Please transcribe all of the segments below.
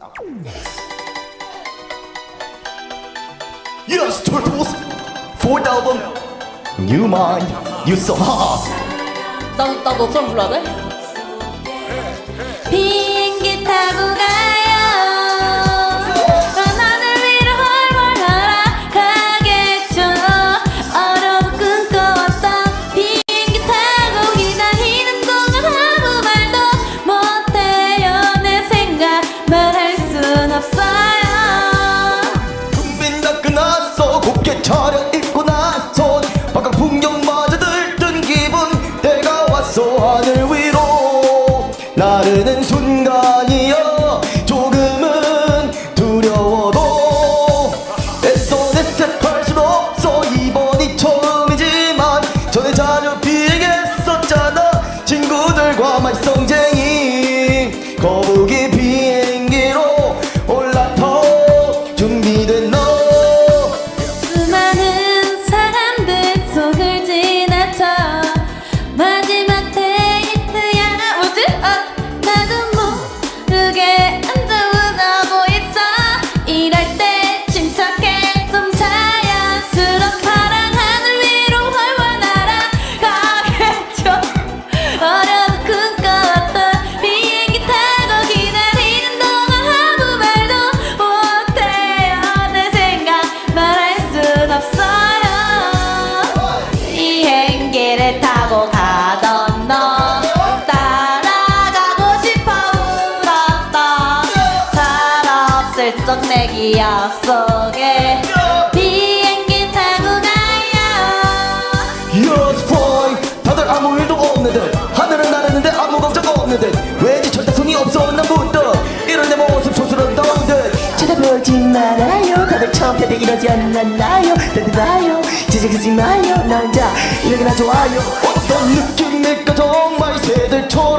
아. Yes, Turtles. Fourth album. New Mind. New Song. 나나 너처럼 불러야 돼? 훌쩍 내 기억 속에 비행기 타고 가요. Yes boy 다들 아무 일도 없는 듯 하늘은 나르는데 아무 걱정 없는 듯 왠지 철딱손이 없어 난 문득 이런 내 모습 촌스럽던 듯 쳐다보지 말아요. 다들 처음 때도 이러지 않았나요? 다들 봐요. 지적하지 마요. 나 혼자 이렇게나 좋아요. 어떤 느낌일까? 정말 새들처럼.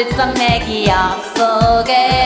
슬쩍 내 기억 속에